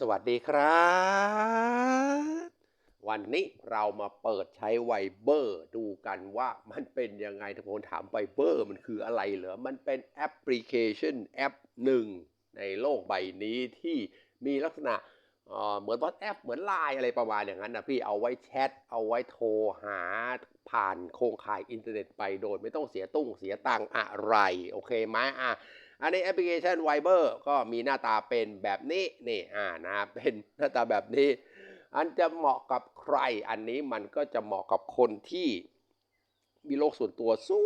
สวัสดีครับ วันนี้เรามาเปิดใช้ไวเบอร์ดูกันว่ามันเป็นยังไงถ้าผมถามไวเบอร์มันคืออะไรเหรอ มันเป็นแอปพลิเคชันแอปหนึ่งในโลกใบนี้ที่มีลักษณะเหมือนวอทแอปเหมือนไลน์อะไรประมาณอย่างนั้นนะพี่เอาไว้แชท เอาไว้โทรหาผ่านโครงข่ายอินเทอร์เน็ตไปโดย ไม่ต้องเสียตุ้งเสียตังอะไร โอเคไหมอะ อันนี้แอปพลิเคชัน Viber ก็มีหน้าตาเป็นแบบนี้นี่อ่านะเป็นหน้าตาแบบนี้ อันจะเหมาะกับใครอันนี้มันก็จะเหมาะกับคนที่มีโลกส่วนตัวสู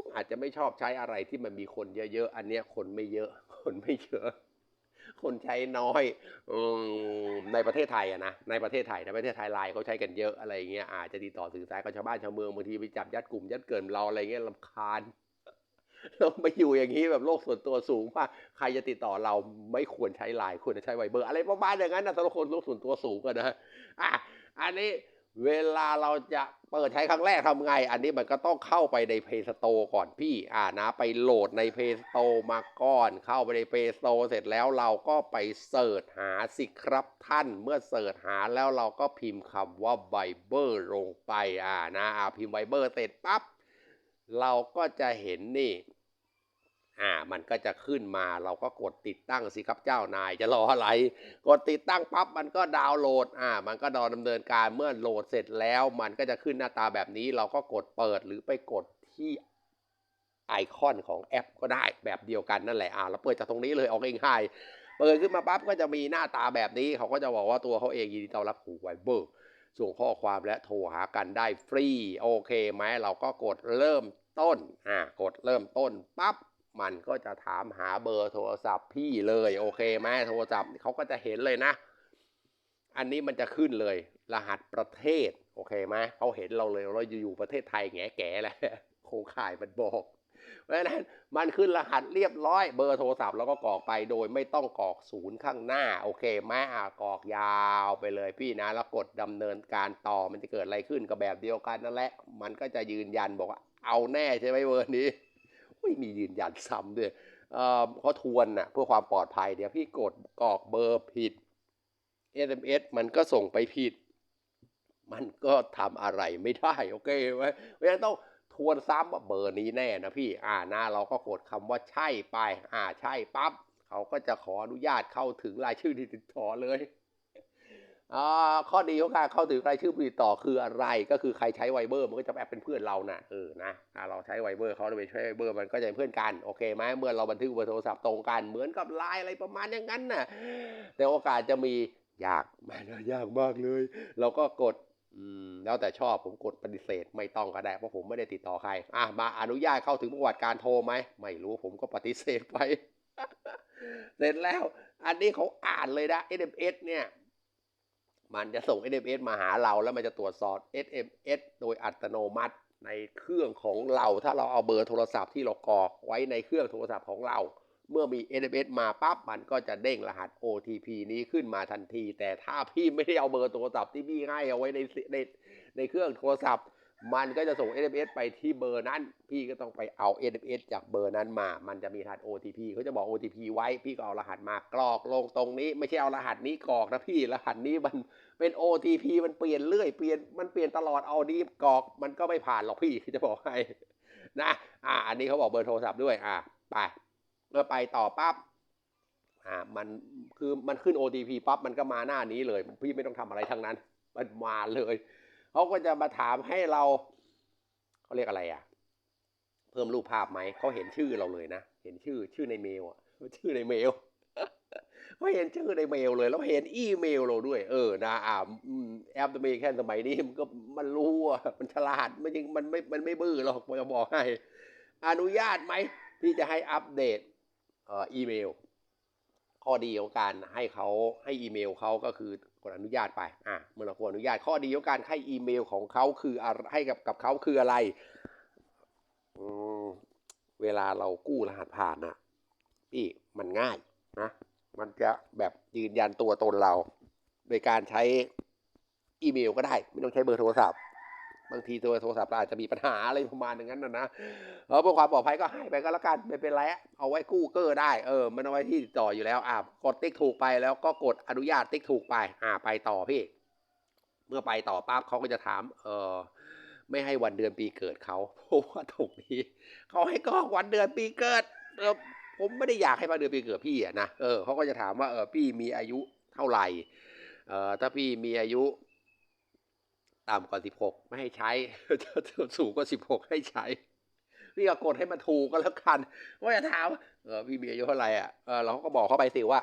งอาจจะไม่ชอบใช้อะไรที่มันมีคนเยอะๆ อันเนี้ยคนไม่เยอะ คนไม่เยอะ คนใช้น้อยอในประเทศไทยอะนะในประเทศไทยในประเทศไทยไลน์เขาใช้กันเยอะอะไรเงี้ยอาจจะติดต่อสื่อสารกับชาวบ้านชาวเมืองบางทีไปจับยัดกลุ่มยัดเกินเราอะไรเงี้ยลำคาญ เราไปอยู่อย่างนี้แบบโลกส่วนตัวสูงว่าใครจะติดต่อเราไม่ควรใช้ไลน์ควรจะใช้ไวเบอร์ อะไรประมาณอย่างนั้นนะสำหรับคนโลกส่วนตัวสูงกันนะอะอันนี้เวลาเราจะเปิดใช้ครั้งแรกทำไง อันนี้มันก็ต้องเข้าไปใน Play Store ก่อนพี่ อ่านะ ไปโหลดใน Play Store มาก่อน เข้าไปใน Play Store เสร็จแล้วเราก็ไปเสิร์ชหาสิครับท่าน เมื่อเสิร์ชหาแล้วเราก็พิมพ์คำว่าไวเบอร์ลงไป อ่านะ อ่าพิมพ์ไวเบอร์เสร็จปั๊บ เราก็จะเห็นนี่ อ่ามันก็จะขึ้นมาเราก็กดติดตั้งสิครับเจ้านายจะรออะไร กดติดตั้งปั๊บมันก็ดาวน์โหลดอ่ามันก็ดอดำเนินการเมื่อโหลดเสร็จแล้ว มันก็จะขึ้นหน้าตาแบบนี้ เราก็กดเปิดหรือไปกดที่ไอคอนของแอปก็ได้แบบเดียวกันนั่นแหละอ่าเราเปิดจากตรงนี้เลยออกง่ายๆเปิดขึ้นมาปั๊บก็จะมีหน้าตาแบบนี้ เขาก็จะบอกว่าตัวเขาเองยินดีต้อนรับสู่ไวเบอร์ส่งข้อความและโทรหากันได้ฟรีโอเคไหมเราก็กดเริ่มต้นอ่ากดเริ่มต้นปั๊บ มันก็จะถามหาเบอร์โทรศัพท์พี่เลยโอเคไหมโทรศัพท์เขาก็จะเห็นเลยนะ อันนี้มันจะขึ้นเลย รหัสประเทศโอเคไหมเขาเห็นเราเลยเราอยู่ประเทศไทยแง่แก่แหละโครงข่ายมันบอกเพราะฉะนั้นมันขึ้นรหัสเรียบร้อยเบอร์โทรศัพท์แล้วก็กรอกไปโดยไม่ต้องกรอกศูนย์ข้างหน้าโอเคไหมอะกรอกยาวไปเลยพี่นะแล้วกดดำเนินการต่อมันจะเกิดอะไรขึ้นก็แบบเดียวกันนั่นแหละ มันก็จะยืนยันบอกว่าเอาแน่ใช่ไหมเบอร์นี้ อุ้ยมียืนยันซ้ำด้วยเอ่อเขาทวนน่ะเพื่อความปลอดภัยเดี๋ยวพี่กดกรอกเบอร์ผิด SMS มันก็ส่งไปผิด มันก็ทำอะไรไม่ได้ โอเคไหมเพราะฉะนั้นต้องทวนซ้ำว่าเบอร์นี้แน่นะพี่ อ่าหน้าเราก็กดคำว่าใช่ไป อ่าใช่ปั๊บเขาก็จะขออนุญาตเข้าถึงรายชื่อที่ติดต่อเลย ข้อดีของการเข้าถึงรายชื่อผู้ติดต่อคืออะไร ก็คือใครใช้ไวเบอร์มันก็จะแอบเป็นเพื่อนเรานะเออนะเราใช้ไวเบอร์เขาไปใช้ไวเบอร์มันก็จะเป็นเพื่อนกันโอเคไหมเมื่อเราบันทึกเบอร์โทรศัพท์ตรงกันเหมือนกับไลน์อะไรประมาณอย่างนั้นน่ะแต่โอกาสจะมียากมันยากมากเลย เราก็กดแล้วแต่ชอบผมกดปฏิเสธไม่ต้องก็ได้เพราะผมไม่ได้ติดต่อใครอะมาอนุญาตเข้าถึงประวัติการโทรไหมไม่รู้ผมก็ปฏิเสธไปเสร็จแล้ว อันนี้เขาอ่านเลยนะ SMS เนี่ย มันจะส่ง SMS มาหาเราแล้วมันจะตรวจสอบ SMS โดยอัตโนมัติในเครื่องของเรา ถ้าเราเอาเบอร์โทรศัพท์ที่เรากรอกไว้ในเครื่องโทรศัพท์ของเรา เมื่อมี SMS มาปั๊บมันก็จะเด้งรหัส OTP นี้ขึ้นมาทันที แต่ถ้าพี่ไม่ได้เอาเบอร์โทรศัพท์ที่พี่ให้เอาไว้ในในในเครื่องโทรศัพท์ มันก็จะส่ง SMS ไปที่เบอร์นั้น พี่ก็ต้องไปเอา SMS จากเบอร์นั้นมา มันจะมีรหัส OTP เขาจะบอก OTP ไว้ พี่ก็เอารหัสมากรอกลงตรงนี้ ไม่ใช่เอารหัสนี้กรอกนะพี่ รหัสนี้มันเป็น OTP มันเปลี่ยนเรื่อย เปลี่ยน มันเปลี่ยนตลอด เอานี้กรอก มันก็ไม่ผ่านหรอกพี่จะบอกให้นะ อ่า อันนี้เขาบอกเบอร์โทรศัพท์ด้วย อ่า ไป เมื่อไปต่อปั๊บ อ่า มัน คือ มันขึ้น OTP ปั๊บ มันก็มาหน้านี้เลย พี่ไม่ต้องทำอะไรทั้งนั้น มันมาเลย เขาก็จะมาถามให้เราเขาเรียกอะไรอะ เพิ่มรูปภาพไหมเขาเห็นชื่อเราเลยนะเห็นชื่อชื่อในเมลอะชื่อในเมลเขาเห็นชื่อในเมลเลย แล้วเห็นอีเมลเราด้วย เออนะอ่าอืมแอปเมลแค่สมัยนี้มันก็มันรู้อะมันฉลาดมันยังมันไม่มันไม่บื้อหรอกผมจะบอกให้อนุญาตไหมที่จะให้อัปเดตเอ่ออีเมล ข้อดีของการให้เขาให้อีเมลเขาก็คือ กดอนุญาตไป อะเมื่อเรากดอนุญาตข้อดีของการให้อีเมลของเขาคืออะไรให้กับกับเขาคืออะไร เวลาเรากู้รหัสผ่านนะพี่มันง่ายนะ มันจะแบบยืนยันตัวตนเรา โดยการใช้อีเมลก็ได้ ไม่ต้องใช้เบอร์โทรศัพท์ บางทีตัวโทรศัพท์เราอาจจะมีปัญหาอะไรประมาณอย่างนั้นนะนะเออเพื่อความปลอดภัยก็ให้ไปก็แล้วกันไม่เป็นไรเอาไว้กู้เกอร์ได้เออมันเอาไว้ที่ต่ออยู่แล้วอ่ากดติ๊กถูกไปแล้วก็กดอนุญาตติ๊กถูกไปอ่าไปต่อพี่เมื่อไปต่อปั๊บเขาก็จะถาม เออไม่ให้วันเดือนปีเกิดเขาเพราะว่าตรงนี้เขาให้กรอกวันเดือนปีเกิดเออผมไม่ได้อยากให้วันเดือนปีเกิดพี่อะนะเออเขาก็จะถามว่าเออพี่มีอายุเท่าไหร่เออถ้าพี่มีอายุ ต่ำกว่าสิบหกไม่ให้ใช้สูงกว่าสิบหกให้ใช้พี่ก็กดให้มันถูกก็แล้วกันว่าจะถามว่าเออพี่มีอายุเท่าไหร่อะเออเราก็บอกเข้าไปสิว่า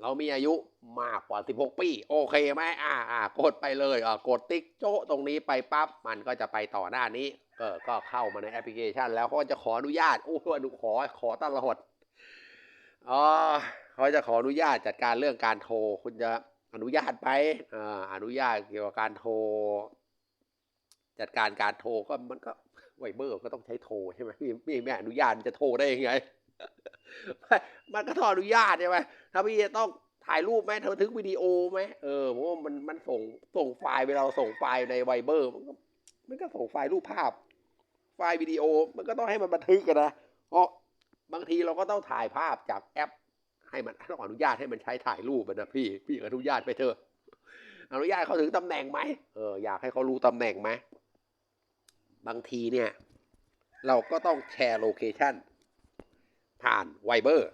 เรามีอายุมากกว่า16ปี โอเคไหมอ่าอ่ากดไปเลยอ่ากดติ๊กโจ้ตรงนี้ไปปั๊บมันก็จะไปต่อหน้านี้เออก็เข้ามาในแอปพลิเคชัน แล้วเขาก็จะขออนุญาตโอ้อนุขอขอตลอดอ๋อเขาจะขออนุญาตจัดการเรื่องการโทร คุณจะ อนุญาตไปอ่าอนุญาตเกี่ยวกับการโทร จัดการการโทรก็มันก็ไวเบอร์ก็ต้องใช้โทรใช่ไหมพี่ไม่อนุญาตจะโทรได้ยังไงมันก็ต้องอนุญาตใช่ไหมถ้าพี่จะต้องถ่ายรูปไหมเธอถึงวิดีโอไหมเออเพราะว่ามันมันส่งส่งไฟล์เวลาเราส่งไฟล์ในไวเบอร์มันก็มันก็ส่งไฟล์รูปภาพ ไฟล์วิดีโอมันก็ต้องให้มันบันทึกกันนะเพราะบางทีเราก็ต้องถ่ายภาพจากแอป ให้มันต้องอนุญาตให้มันใช้ถ่ายรูปนะพี่ พี่อนุญาตไปเถอะอนุญาตเขาถึงตำแหน่งไหมเอออยากให้เขารู้ตำแหน่งไหมบางทีเนี่ย เราก็ต้องแชร์โลเคชันผ่านไวเบอร์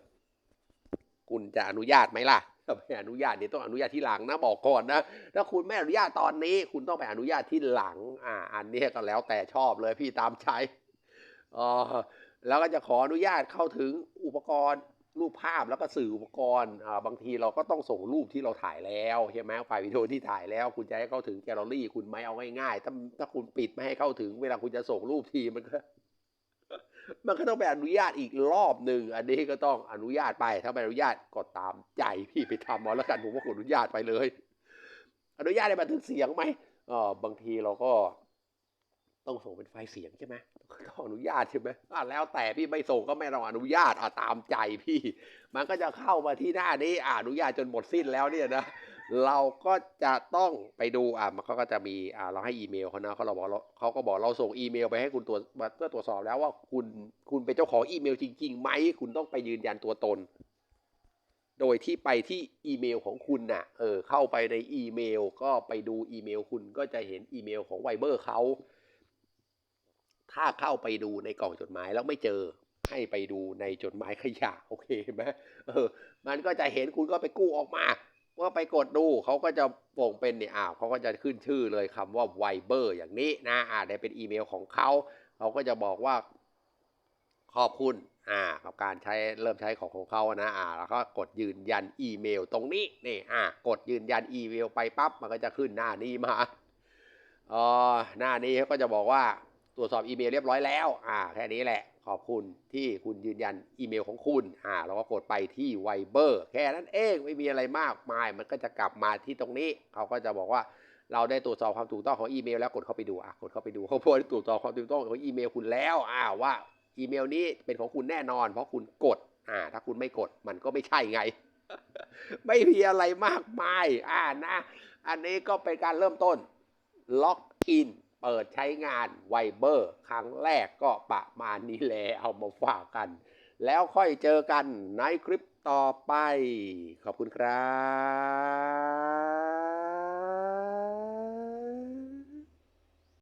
คุณจะอนุญาตไหมล่ะไม่อนุญาตเดี๋ยต้องอนุญาตที่หลังนะบอกก่อนนะถ้าคุณไม่อนุญาตตอนนี้ คุณต้องไปอนุญาตที่หลัง อ่า อันนี้ก็แล้วแต่ชอบเลยพี่ตามใช้เออแล้วก็จะขออนุญาตเข้าถึงอุปกรณ์ รูปภาพแล้วก็สื่ออุปกรณ์บางทีเราก็ต้องส่งรูปที่เราถ่ายแล้วใช่ไหมไฟล์วิดีโอที่ถ่ายแล้ว คุณจะให้เข้าถึงแกลเลอรี่ คุณไม่เอาง่ายๆถ้าถ้าคุณปิดไม่ให้เข้าถึง เวลาคุณจะส่งรูปทีมันก็มันก็ต้องไปอนุญาตอีกรอบหนึ่ง อันนี้ก็ต้องอนุญาตไป ถ้าไม่อนุญาตก็ตามใจพี่ไปทำเอาแล้วกันผมว่าอนุญาตไปเลย อนุญาตให้บันทึกเสียงไหมเออบางทีเราก็ ต้องส่งเป็นไฟล์เสียงใช่ไหมต้องอนุญาตใช่ไหมอะแล้วแต่พี่ไม่ส่งก็ไม่ต้องอนุญาตอะตามใจพี่ มันก็จะเข้ามาที่หน้านี้อะอนุญาตจนหมดสิ้นแล้วเนี่ยนะเราก็จะต้องไปดูอะมันก็จะมีอ่าเราให้อีเมลเขานะเขาเราบอกเราเขาก็บอกเราส่งอีเมลไปให้คุณตรวจเพื่อตรวจสอบแล้วว่าคุณคุณเป็นเจ้าของอีเมลจริงๆไหมคุณต้องไปยืนยันตัวตน โดยที่ไปที่อีเมลของคุณน่ะเออเข้าไปในอีเมล ก็ไปดูอีเมลคุณก็จะเห็นอีเมลของไวเบอร์เขา ถ้าเข้าไปดูในกล่องจดหมายแล้วไม่เจอให้ไปดูในจดหมายขยะโอเคไหมเออ มันก็จะเห็นคุณก็ไปกู้ออกมาว่าไปกดดูเขาก็จะบ่งเป็นเนี่ยอ้าวเขาก็จะขึ้นชื่อเลยคำว่าไวเบอร์อย่างนี้นะอ่าได้เป็นอีเมลของเขาเขาก็จะบอกว่าขอบคุณอ่ากับการใช้เริ่มใช้ของของเขานะอ่าแล้วก็กดยืนยันอีเมลตรงนี้นี่อ่ากดยืนยันอีเมลไปปั๊บมันก็จะขึ้นหน้านี้มาเออหน้านี้เขาก็จะบอกว่า ตรวจสอบอีเมลเรียบร้อยแล้วอ่าแค่นี้แหละขอบคุณที่คุณยืนยันอีเมลของคุณอ่าเราก็กดไปที่ไวเบอร์แค่นั้นเองไม่มีอะไรมากมาย มันก็จะกลับมาที่ตรงนี้ เขาก็จะบอกว่าเราได้ตรวจสอบความถูกต้องของอีเมล แล้วกดเข้าไปดูอะกดเข้าไปดูเขาพูดตรวจสอบความถูกต้องของอีเมลคุณแล้วอ่าว่าอีเมลนี้เป็นของคุณแน่นอน เพราะคุณกดอ่าถ้าคุณไม่กดมันก็ไม่ใช่ไง ไม่มีอะไรมากมายอ่านะ อันนี้ก็เป็นการเริ่มต้นล็อกอิน เปิดใช้งานไวเบอร์ครั้งแรกก็ประมาณนี้แหละเอามาฝากกัน แล้วค่อยเจอกันในคลิปต่อไป ขอบคุณครับ